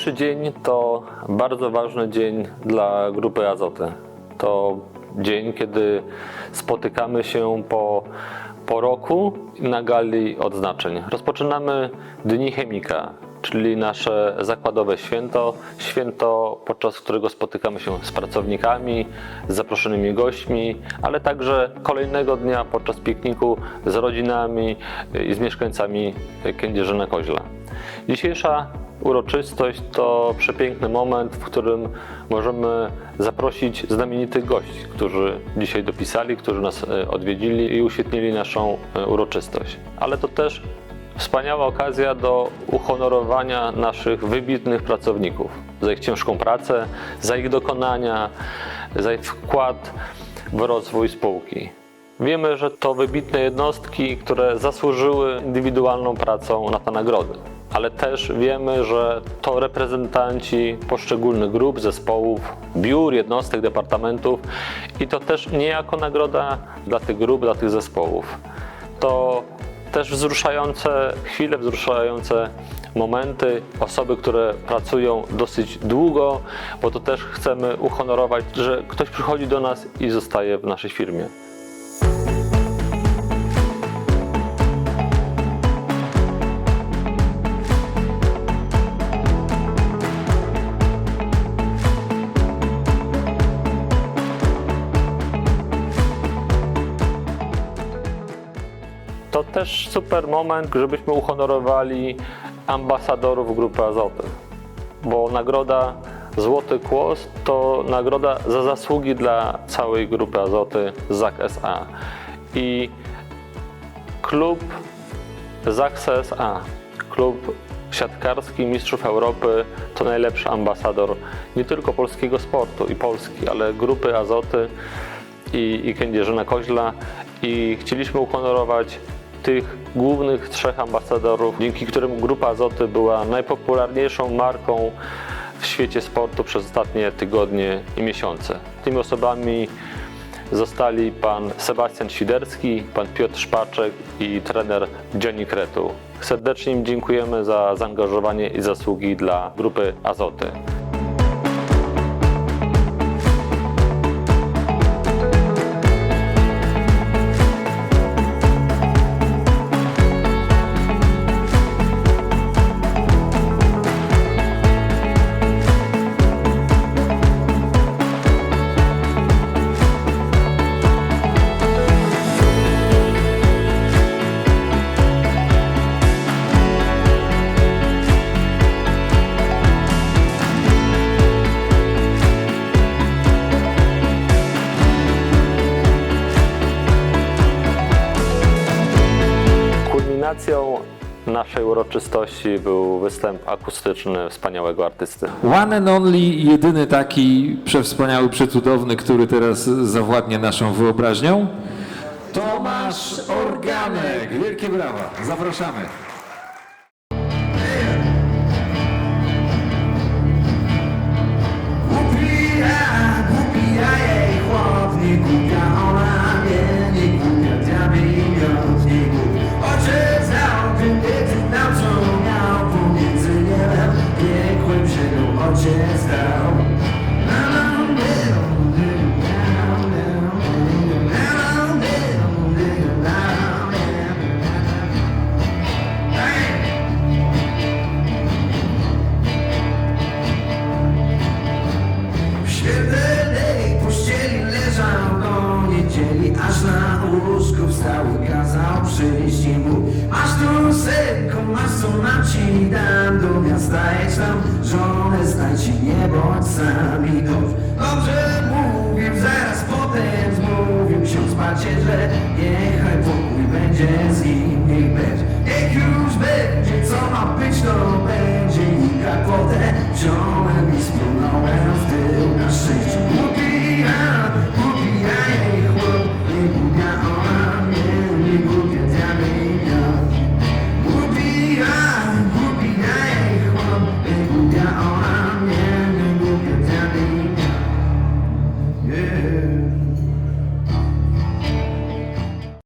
Dzisiejszy dzień to bardzo ważny dzień dla grupy Azoty. To dzień, kiedy spotykamy się po, po roku na gali odznaczeń. Rozpoczynamy Dni Chemika, czyli nasze zakładowe święto. Święto, podczas którego spotykamy się z pracownikami, z zaproszonymi gośćmi, ale także kolejnego dnia podczas pikniku z rodzinami i z mieszkańcami Kędzierzyna Koźla. Dzisiejsza uroczystość to przepiękny moment, w którym możemy zaprosić znamienitych gości, którzy dzisiaj dopisali, którzy nas e, odwiedzili i uświetnili naszą e, uroczystość. Ale to też wspaniała okazja do uhonorowania naszych wybitnych pracowników za ich ciężką pracę, za ich dokonania, za ich wkład w rozwój spółki. Wiemy, że to wybitne jednostki, które zasłużyły indywidualną pracą na te nagrody. Ale też wiemy, że to reprezentanci poszczególnych grup, zespołów, biur, jednostek, departamentów i to też niejako nagroda dla tych grup, dla tych zespołów. To też wzruszające chwile, wzruszające momenty, osoby, które pracują dosyć długo, bo to też chcemy uhonorować, że ktoś przychodzi do nas i zostaje w naszej firmie. To też super moment, żebyśmy uhonorowali ambasadorów Grupy Azoty, bo nagroda Złoty Kłos to nagroda za zasługi dla całej Grupy Azoty ZAK SA. I klub ZAK SA, klub siatkarski Mistrzów Europy to najlepszy ambasador nie tylko polskiego sportu i Polski, ale Grupy Azoty i, i Kędzierzyna Koźla i chcieliśmy uhonorować tych głównych trzech ambasadorów, dzięki którym Grupa Azoty była najpopularniejszą marką w świecie sportu przez ostatnie tygodnie i miesiące. Tymi osobami zostali pan Sebastian Świderski, pan Piotr Szpaczek i trener Johnny Kretu. Serdecznie im dziękujemy za zaangażowanie i zasługi dla Grupy Azoty. Kulminacją naszej uroczystości był występ akustyczny wspaniałego artysty. One and only, jedyny taki przewspaniały, przecudowny, który teraz zawładnie naszą wyobraźnią. Tomasz Organek. Wielkie brawa. Zapraszamy. Głupia, głupia jej chłop, nie głupia do niedzieli Aż na łóżku wstał i kazał przyjść mu Masz tu synku, masz co nam ci dam Do miasta jedź tam, żonę znajdź i nie bądź sam. I dobrze, dobrze zaraz potem zmówił ksiądz że Niechaj pokój będzie